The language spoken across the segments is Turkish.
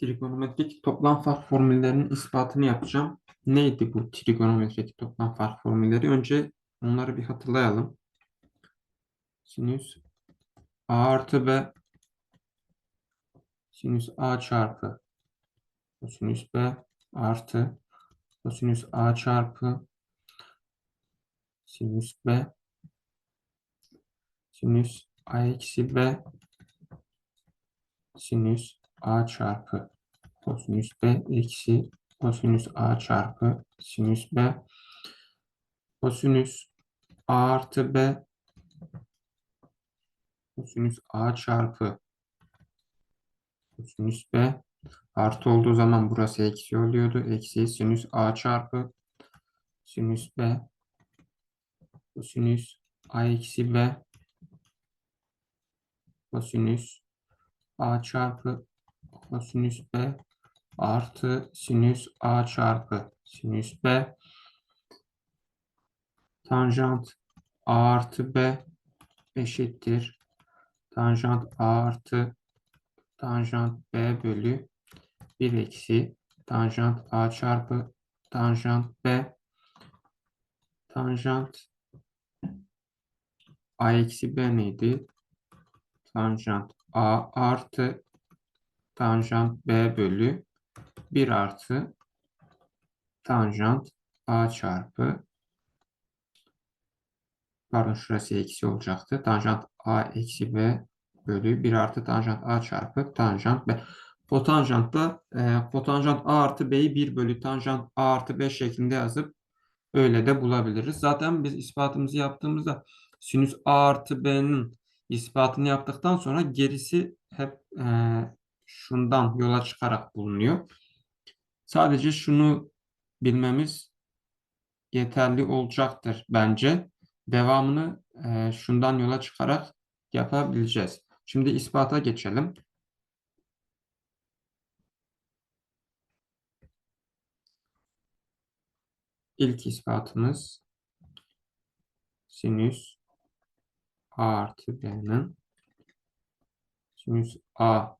trigonometrik toplam fark formüllerinin ispatını yapacağım. Neydi bu trigonometrik toplam fark formülleri? Önce onları bir hatırlayalım. Sinüs a artı b sinüs a çarpı kosinüs b artı kosinüs a çarpı sinüs b sinüs a eksi b sinüs a çarpı kosinüs b eksi kosinüs a çarpı sinüs b. Kosinüs a artı b. Kosinüs a çarpı kosinüs b. Artı olduğu zaman burası eksi oluyordu. Eksi sinüs a çarpı sinüs b. Kosinüs a eksi b. Kosinüs a çarpı kosinüs b artı sinüs a çarpı sinüs b. Tanjant a artı b eşittir. Tanjant a artı tanjant b bölü 1 eksi tanjant a çarpı tanjant b. Tanjant a eksi b neydi? Tanjant a artı tanjant b bölü 1 artı tanjant a çarpı pardon şurası eksi olacaktı. Tanjant a eksi b bölü 1 artı tanjant a çarpı tanjant b. Kotanjantta e, kotanjant a artı b'yi 1 bölü tanjant a artı b şeklinde yazıp öyle de bulabiliriz. Zaten biz ispatımızı yaptığımızda sinüs a artı b'nin ispatını yaptıktan sonra gerisi hep e, şundan yola çıkarak bulunuyor. Sadece şunu bilmemiz yeterli olacaktır bence. Devamını e, şundan yola çıkarak yapabileceğiz. Şimdi ispata geçelim. İlk ispatımız sinüs a artı b'nin sinüs a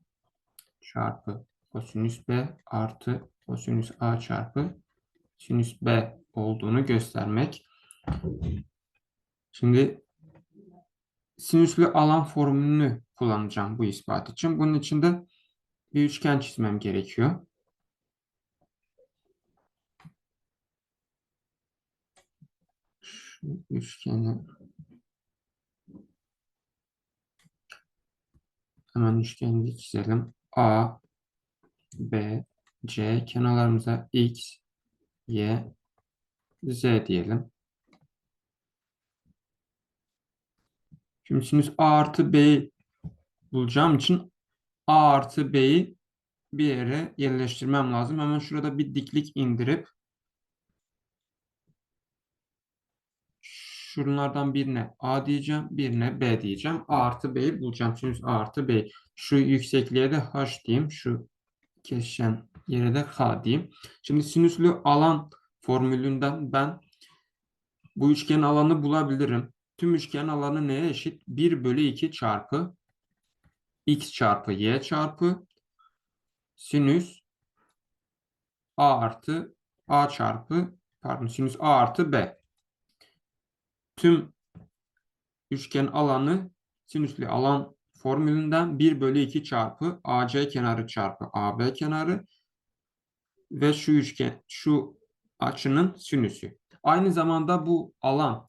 çarpı kosinüs b artı kosinüs a çarpı sinüs b olduğunu göstermek. Şimdi sinüslü alan formülünü kullanacağım bu ispat için. Bunun için de bir üçgen çizmem gerekiyor. Şu üçgeni hemen üçgeni çizelim. A, B, C kenarlarımıza X, Y, Z diyelim. Şimdi sinüs A artı B'yi bulacağım için A artı B'yi bir yere yerleştirmem lazım. Hemen şurada bir diklik indirip şunlardan birine A diyeceğim, birine B diyeceğim. A artı B'yi bulacağım. Sinüs A artı B. Şu yüksekliğe de H diyeyim. Şu kesişen yere de K diyeyim. Şimdi sinüslü alan formülünden ben bu üçgen alanı bulabilirim. Tüm üçgen alanı neye eşit? 1 bölü 2 çarpı x çarpı y çarpı sinüs a artı a çarpı pardon sinüs a artı b. Tüm üçgen alanı sinüslü alan formülünden 1 bölü 2 çarpı AC kenarı çarpı AB kenarı ve şu üçgen şu açının sinüsü. Aynı zamanda bu alan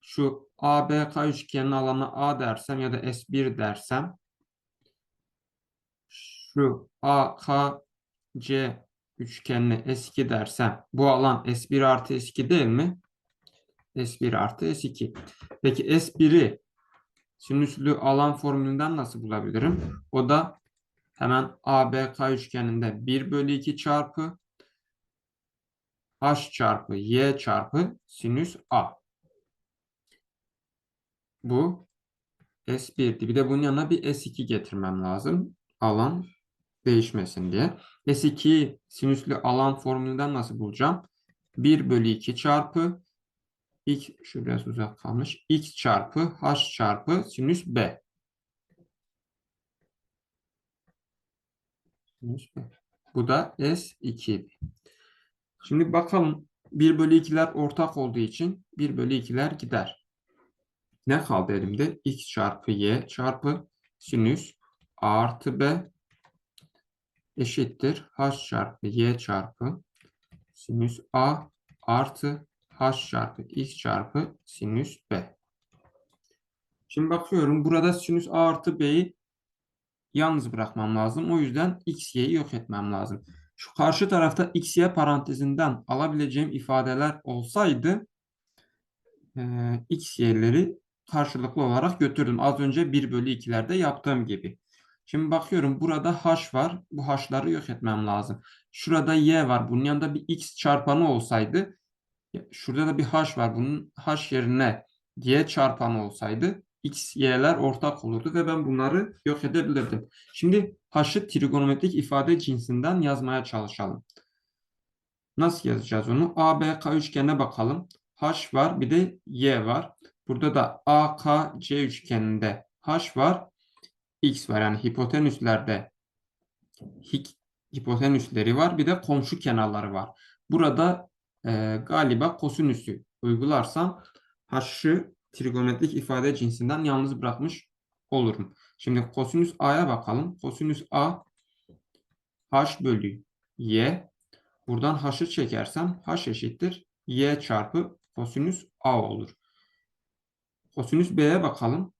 şu ABK üçgenin alanı A dersem ya da S1 dersem şu AKC üçgenine S2 dersem bu alan S1 artı S2 değil mi? S1 artı S2. Peki S1'i sinüslü alan formülünden nasıl bulabilirim? O da hemen ABK üçgeninde 1 bölü 2 çarpı H çarpı Y çarpı sinüs A. Bu S1'di. Bir de bunun yanına bir S2 getirmem lazım. Alan değişmesin diye. S2'yi sinüslü alan formülünden nasıl bulacağım? 1 bölü 2 çarpı x şu biraz uzak kalmış. x çarpı h çarpı sinüs b. Sinüs B. Bu da S2. Şimdi bakalım 1 bölü 2'ler ortak olduğu için 1 bölü 2'ler gider. Ne kaldı elimde? X çarpı Y çarpı sinüs A artı B eşittir. H çarpı Y çarpı sinüs A artı H çarpı X çarpı sinüs B. Şimdi bakıyorum burada sinüs A artı B'yi yalnız bırakmam lazım. O yüzden X, Y'yi yok etmem lazım. Şu karşı tarafta X, Y parantezinden alabileceğim ifadeler olsaydı e, X, Y'leri karşılıklı olarak götürdüm. Az önce 1 bölü 2'lerde yaptığım gibi. Şimdi bakıyorum burada H var. Bu H'ları yok etmem lazım. Şurada Y var. Bunun yanında bir X çarpanı olsaydı şurada da bir H var. Bunun H yerine Y çarpanı olsaydı X, Y'ler ortak olurdu ve ben bunları yok edebilirdim. Şimdi H'ı trigonometrik ifade cinsinden yazmaya çalışalım. Nasıl yazacağız onu? ABK üçgenine bakalım. H var bir de Y var. Burada da AKC üçgeninde H var. X var. Yani hipotenüslerde hipotenüsleri var. Bir de komşu kenarları var. Burada e, galiba kosinüsü uygularsam H'ı trigonometrik ifade cinsinden yalnız bırakmış olurum. Şimdi kosinüs A'ya bakalım. Kosinüs A H bölü Y. Buradan H'ı çekersem H eşittir Y çarpı kosinüs A olur. Kosinüs B'ye bakalım.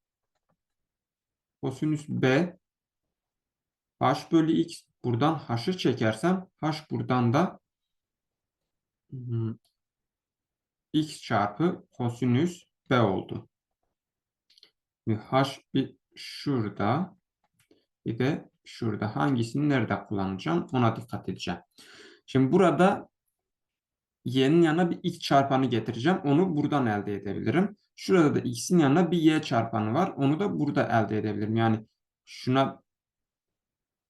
Kosinüs B H bölü X. Buradan H'ı çekersem H buradan da hmm, X çarpı kosinüs B oldu. H bir şurada bir de şurada hangisini nerede kullanacağım ona dikkat edeceğim. Şimdi burada y'nin yanına bir x çarpanı getireceğim. Onu buradan elde edebilirim. Şurada da x'in yanına bir y çarpanı var. Onu da burada elde edebilirim. Yani şuna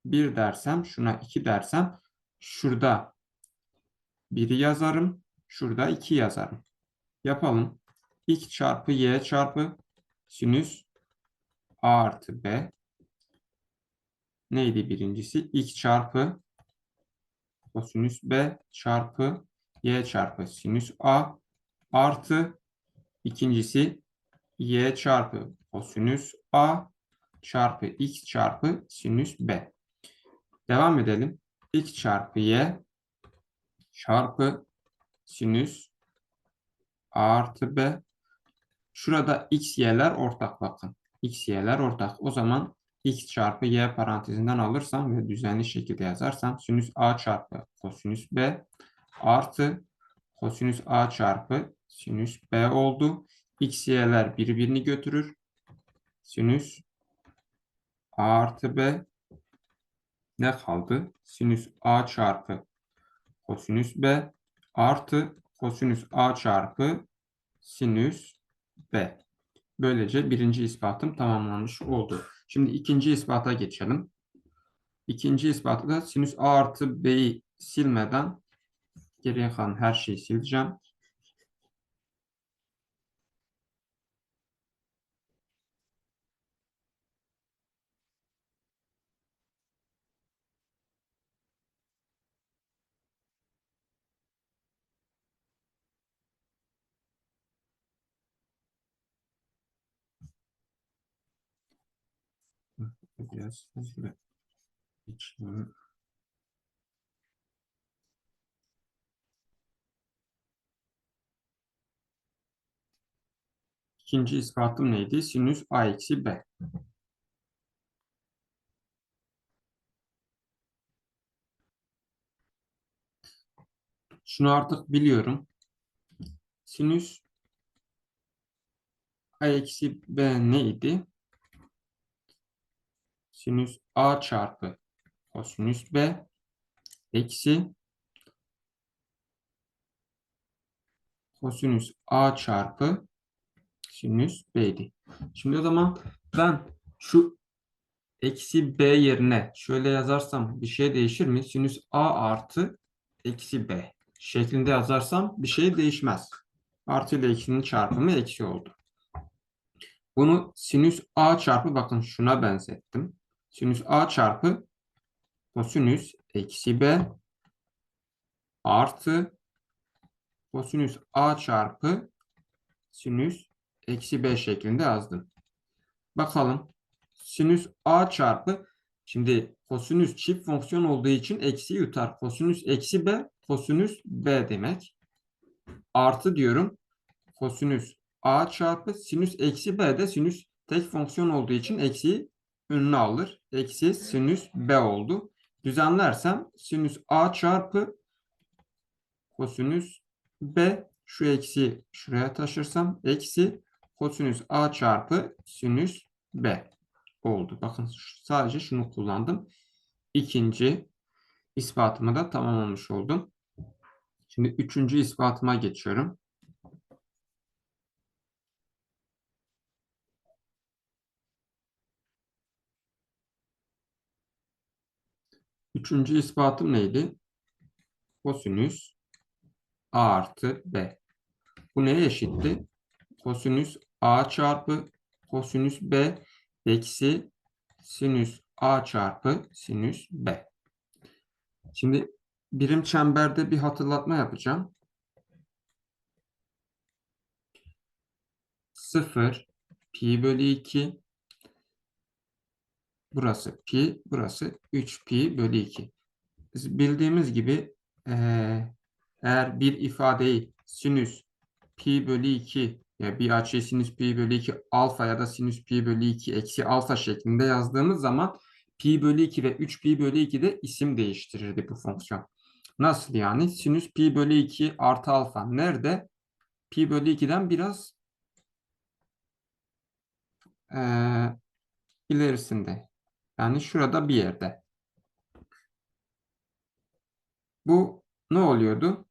1 dersem, şuna 2 dersem şurada 1'i yazarım. Şurada 2 yazarım. Yapalım. x çarpı y çarpı sinüs a artı b neydi birincisi? x çarpı kosinüs b çarpı y çarpı sinüs a artı ikincisi y çarpı kosinüs a çarpı x çarpı sinüs b. Devam edelim. x çarpı y çarpı sinüs artı b. Şurada x, y'ler ortak bakın. x, y'ler ortak. O zaman x çarpı y parantezinden alırsam ve düzenli şekilde yazarsam sinüs a çarpı kosinüs b artı kosinüs a çarpı sinüs b oldu. x, y'ler birbirini götürür. Sinüs a artı b ne kaldı? Sinüs a çarpı kosinüs b artı kosinüs a çarpı sinüs b. Böylece birinci ispatım tamamlanmış oldu. Şimdi ikinci ispata geçelim. İkinci ispatta sinüs a artı b'yi silmeden geriye kalan her şeyi sileceğim. Biraz hızlı. İkinci ispatım neydi? Sinüs a eksi b. Şunu artık biliyorum. Sinüs a eksi b neydi? Sinüs a çarpı kosinüs b eksi kosinüs a çarpı sinüs b'di. Şimdi o zaman ben şu eksi b yerine şöyle yazarsam bir şey değişir mi? Sinüs a artı eksi b şeklinde yazarsam bir şey değişmez. Artı ile eksinin çarpımı eksi oldu. Bunu sinüs a çarpı bakın şuna benzettim. Sinüs a çarpı kosinüs eksi b artı kosinüs a çarpı sinüs eksi b şeklinde yazdım. Bakalım. Sinüs a çarpı şimdi kosinüs çift fonksiyon olduğu için eksi yutar. Kosinüs eksi b kosinüs b demek. Artı diyorum. Kosinüs a çarpı sinüs eksi b de sinüs tek fonksiyon olduğu için eksi önüne alır. Eksi sinüs b oldu. Düzenlersem sinüs a çarpı kosinüs b şu eksi şuraya taşırsam eksi kosinüs a çarpı sinüs b oldu. Bakın sadece şunu kullandım. İkinci ispatımı da tamamlamış oldum. Şimdi üçüncü ispatıma geçiyorum. Üçüncü ispatım neydi? Kosinüs a artı b. Bu neye eşitti? Kosinüs a çarpı kosinüs b eksi sinüs a çarpı sinüs b. Şimdi birim çemberde bir hatırlatma yapacağım. 0 pi bölü 2 burası pi burası 3 pi bölü 2. Bildiğimiz gibi eğer bir ifadeyi sinüs pi bölü 2 ya bir açıyı sinüs pi bölü 2 alfa ya da sinüs pi bölü 2 eksi alfa şeklinde yazdığımız zaman pi bölü 2 ve 3 pi bölü 2 de isim değiştirirdi bu fonksiyon. Nasıl yani? Sinüs pi bölü 2 artı alfa nerede? Pi bölü 2'den biraz e, ilerisinde. Yani şurada bir yerde. Bu ne oluyordu?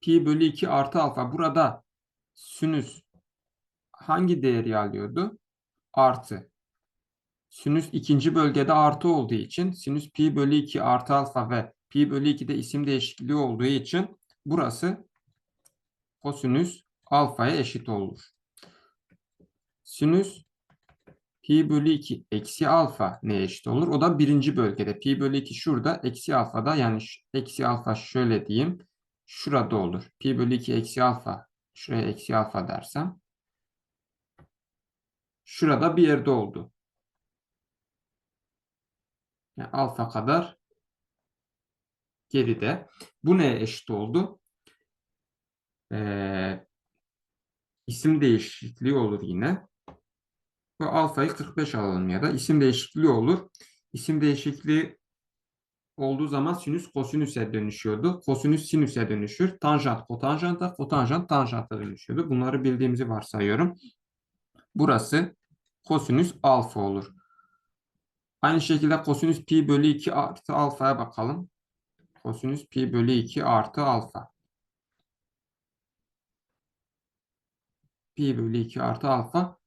Pi bölü 2 artı alfa. Burada sinüs hangi değeri alıyordu? Artı. Sinüs ikinci bölgede artı olduğu için sinüs pi bölü 2 artı alfa ve pi bölü 2'de isim değişikliği olduğu için burası kosinüs alfaya eşit olur. Sinüs pi bölü 2 eksi alfa neye eşit olur? O da birinci bölgede. Pi bölü 2 şurada eksi alfada yani eksi alfa şöyle diyeyim. Şurada olur. Pi bölü 2 eksi alfa. Şuraya eksi alfa dersem. Şurada bir yerde oldu. Yani alfa kadar geride. Bu neye eşit oldu? Ee, isim değişikliği olur yine. Bu alfayı 45 alalım ya da isim değişikliği olur. İsim değişikliği olduğu zaman sinüs kosinüse dönüşüyordu. Kosinüs sinüse dönüşür. Tanjant kotanjanta, kotanjant tanjanta dönüşüyordu. Bunları bildiğimizi varsayıyorum. Burası kosinüs alfa olur. Aynı şekilde kosinüs pi bölü 2 artı alfaya bakalım. Kosinüs pi bölü 2 artı alfa. Pi bölü 2 artı alfa.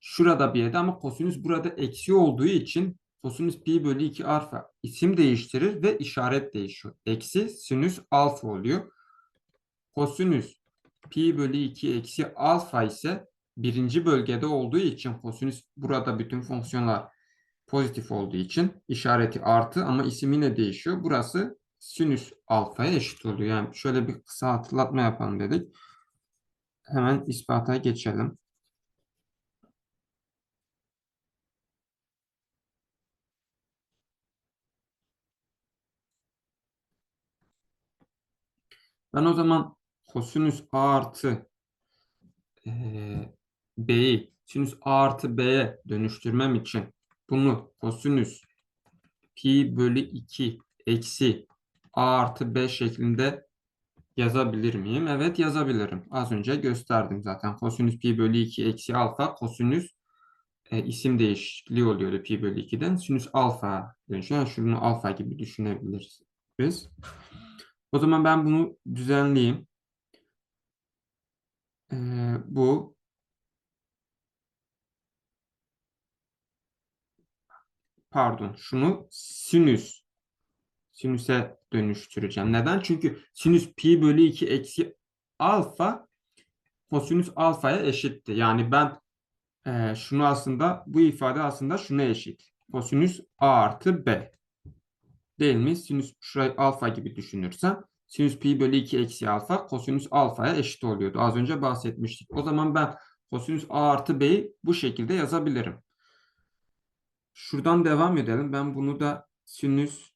Şurada bir yerde ama kosinüs burada eksi olduğu için kosinüs pi bölü 2 alfa isim değiştirir ve işaret değişiyor. Eksi sinüs alfa oluyor. Kosinüs pi bölü 2 eksi alfa ise birinci bölgede olduğu için kosinüs burada bütün fonksiyonlar pozitif olduğu için işareti artı ama isim yine değişiyor. Burası sinüs alfaya eşit oluyor. Yani şöyle bir kısa hatırlatma yapalım dedik. Hemen ispata geçelim. Ben o zaman kosinüs a artı e, b'yi sinüs a artı b'ye dönüştürmem için bunu kosinüs pi bölü 2 eksi a artı b şeklinde yazabilir miyim? Evet yazabilirim. Az önce gösterdim zaten. Kosinüs pi bölü 2 eksi alfa kosinüs e, isim değişikliği oluyordu pi bölü 2'den. Sinüs alfa dönüşüyor. Yani şunu alfa gibi düşünebiliriz. Biz. O zaman ben bunu düzenleyeyim. Ee, bu pardon şunu sinüs sinüse dönüştüreceğim. Neden? Çünkü sinüs pi bölü 2 eksi alfa kosinüs alfaya eşitti. Yani ben e, şunu aslında bu ifade aslında şuna eşit. kosinüs A artı B. Değil mi? Sinüs şurayı alfa gibi düşünürsen sinüs pi bölü 2 eksi alfa kosinüs alfaya eşit oluyordu. Az önce bahsetmiştik. O zaman ben kosinüs A artı B'yi bu şekilde yazabilirim. Şuradan devam edelim. Ben bunu da sinüs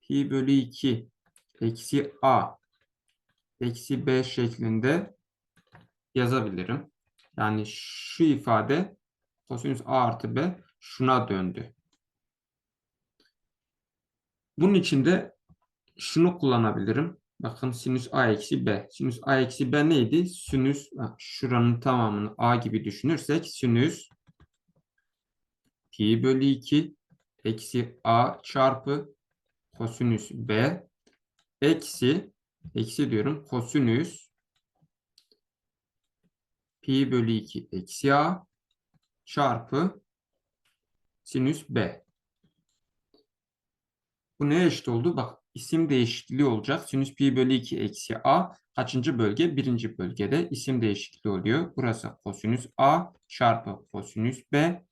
pi bölü 2 eksi A eksi B şeklinde yazabilirim. Yani şu ifade kosinüs A artı B şuna döndü. Bunun için de şunu kullanabilirim. Bakın sinüs A eksi B. Sinüs A eksi B neydi? Sinüs şuranın tamamını A gibi düşünürsek sinüs pi bölü 2 eksi A çarpı kosinüs B eksi eksi diyorum kosinüs pi bölü 2 eksi A çarpı sinüs B. Bu neye eşit oldu? Bak isim değişikliği olacak. Sinüs pi bölü 2 eksi a kaçıncı bölge? Birinci bölgede isim değişikliği oluyor. Burası kosinüs a çarpı kosinüs b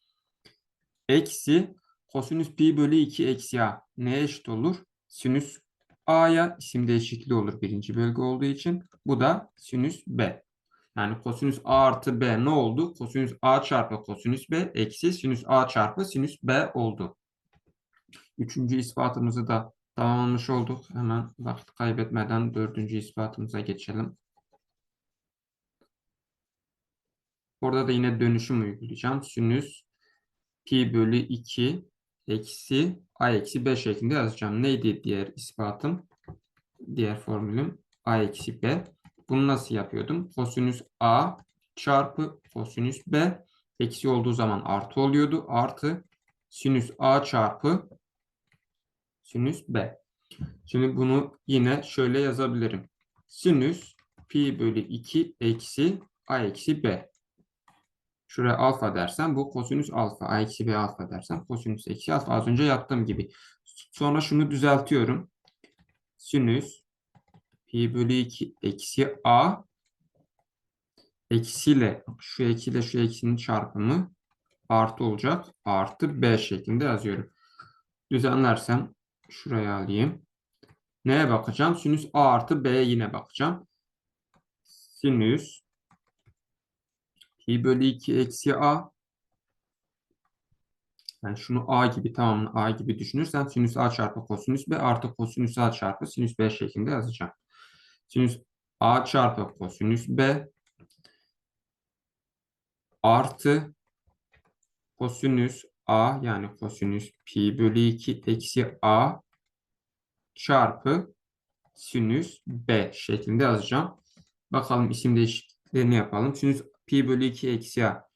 eksi kosinüs pi bölü 2 eksi a neye eşit olur? Sinüs a'ya isim değişikliği olur birinci bölge olduğu için. Bu da sinüs b. Yani kosinüs a artı b ne oldu? Kosinüs a çarpı kosinüs b eksi sinüs a çarpı sinüs b oldu. Üçüncü ispatımızı da tamamlamış olduk. Hemen vakit kaybetmeden dördüncü ispatımıza geçelim. Orada da yine dönüşüm uygulayacağım. Sinüs pi bölü 2 eksi a eksi b şeklinde yazacağım. Neydi diğer ispatım? Diğer formülüm a eksi b. Bunu nasıl yapıyordum? Kosinüs a çarpı kosinüs b eksi olduğu zaman artı oluyordu. Artı sinüs a çarpı sinüs b. Şimdi bunu yine şöyle yazabilirim. Sinüs pi bölü 2 eksi a eksi b. Şuraya alfa dersen bu kosinüs alfa. a eksi b alfa dersen kosinüs eksi alfa. Az önce yaptığım gibi. Sonra şunu düzeltiyorum. Sinüs pi bölü 2 eksi a eksiyle şu eksiyle şu eksinin çarpımı artı olacak. Artı b şeklinde yazıyorum. Düzenlersem şuraya alayım. Neye bakacağım? Sinüs A artı B'ye yine bakacağım. Sinüs pi bölü 2 eksi A yani şunu A gibi tamamını A gibi düşünürsen sinüs A çarpı kosinüs B artı kosinüs A çarpı sinüs B şeklinde yazacağım. Sinüs A çarpı kosinüs B artı kosinüs A yani kosinüs pi bölü 2 eksi A çarpı sinüs B şeklinde yazacağım. Bakalım isim değişikliklerini yapalım. Sinüs pi bölü 2 eksi a.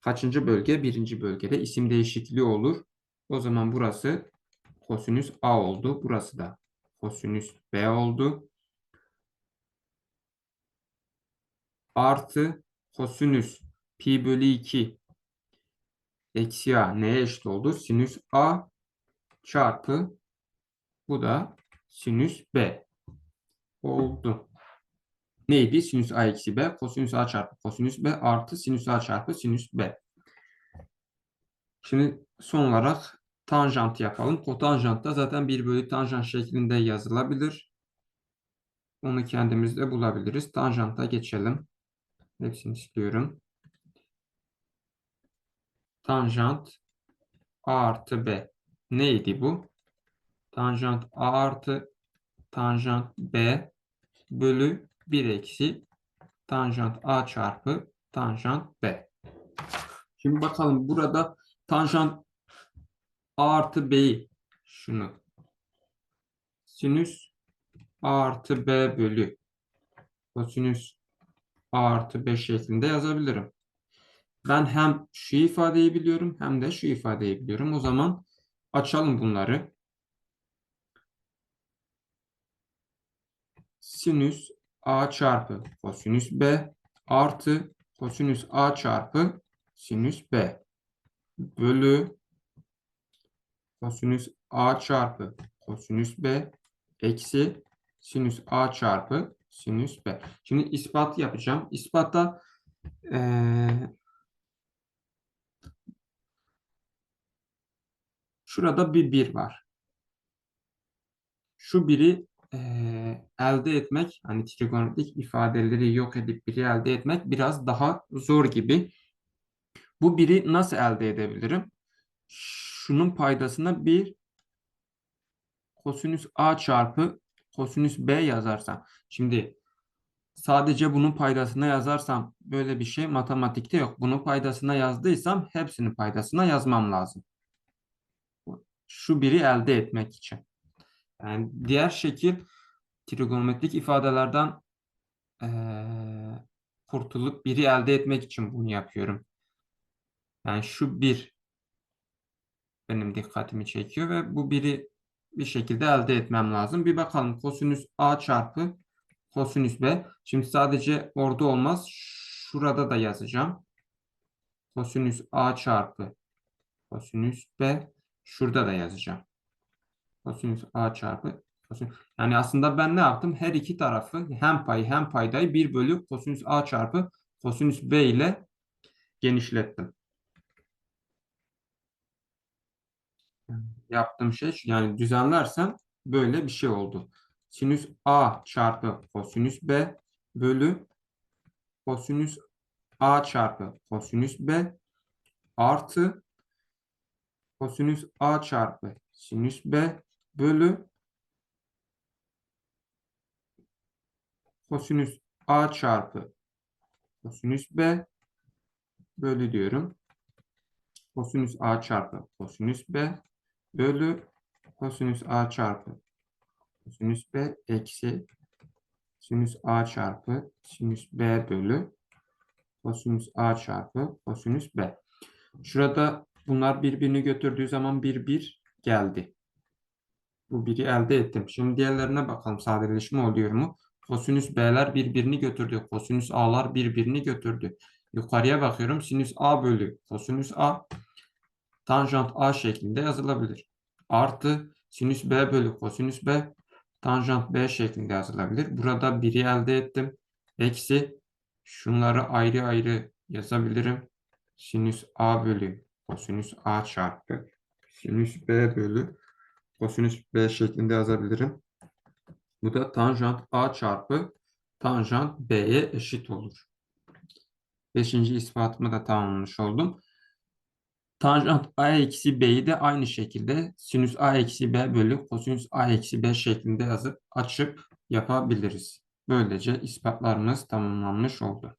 Kaçıncı bölge? Birinci bölgede isim değişikliği olur. O zaman burası kosinüs a oldu. Burası da kosinüs b oldu. Artı kosinüs pi bölü 2 eksi a neye eşit oldu? Sinüs a çarpı bu da sinüs b oldu. Neydi? Sinüs a eksi b, kosinüs a çarpı kosinüs b artı sinüs a çarpı sinüs b. Şimdi son olarak tanjant yapalım. Kotanjant da zaten 1 bölü tanjant şeklinde yazılabilir. Onu kendimiz de bulabiliriz. Tanjanta geçelim. Hepsini istiyorum. Tanjant a artı b. Neydi bu? Tanjant a artı tanjant b bölü 1 eksi tanjant a çarpı tanjant b. Şimdi bakalım burada tanjant a artı b'yi şunu sinüs a artı b bölü kosinüs a artı b şeklinde yazabilirim. Ben hem şu ifadeyi biliyorum hem de şu ifadeyi biliyorum. O zaman açalım bunları. Sinüs a çarpı kosinüs b artı kosinüs a çarpı sinüs b bölü kosinüs a çarpı kosinüs b eksi sinüs a çarpı sinüs b. Şimdi ispat yapacağım. İspatta ee, Şurada bir 1 var. Şu biri eee, elde etmek, hani trigonometrik ifadeleri yok edip biri elde etmek biraz daha zor gibi. Bu biri nasıl elde edebilirim? Şunun paydasına bir kosinüs a çarpı kosinüs b yazarsam. Şimdi sadece bunun paydasına yazarsam böyle bir şey matematikte yok. Bunun paydasına yazdıysam hepsinin paydasına yazmam lazım. Şu biri elde etmek için. Yani diğer şekil trigonometrik ifadelerden eee kurtulup biri elde etmek için bunu yapıyorum. Yani şu bir benim dikkatimi çekiyor ve bu biri bir şekilde elde etmem lazım. Bir bakalım kosinüs a çarpı kosinüs b. Şimdi sadece orada olmaz. Şurada da yazacağım. Kosinüs a çarpı kosinüs b. Şurada da yazacağım. Kosinüs a çarpı. Yani aslında ben ne yaptım? Her iki tarafı hem payı hem paydayı 1 bölü kosinüs a çarpı kosinüs b ile genişlettim. Yaptığım şey yani düzenlersem böyle bir şey oldu. Sinüs a çarpı kosinüs b bölü kosinüs a çarpı kosinüs b artı kosinüs a çarpı sinüs b bölü kosinüs a çarpı kosinüs b bölü diyorum. Kosinüs a çarpı kosinüs b bölü kosinüs a çarpı kosinüs b eksi sinüs a çarpı sinüs b bölü kosinüs a çarpı kosinüs b. Şurada bunlar birbirini götürdüğü zaman bir bir geldi. Bu biri elde ettim. Şimdi diğerlerine bakalım sadeleşme oluyor mu? Kosinüs b'ler birbirini götürdü. Kosinüs a'lar birbirini götürdü. Yukarıya bakıyorum. Sinüs a bölü kosinüs a tanjant a şeklinde yazılabilir. Artı sinüs b bölü kosinüs b tanjant b şeklinde yazılabilir. Burada biri elde ettim. Eksi şunları ayrı ayrı yazabilirim. Sinüs a bölü kosinüs a çarpı sinüs b bölü kosinüs b şeklinde yazabilirim. Bu da tanjant a çarpı tanjant b'ye eşit olur. Beşinci ispatımı da tamamlamış oldum. Tanjant a eksi b'yi de aynı şekilde sinüs a eksi b bölü kosinüs a eksi b şeklinde yazıp açıp yapabiliriz. Böylece ispatlarımız tamamlanmış oldu.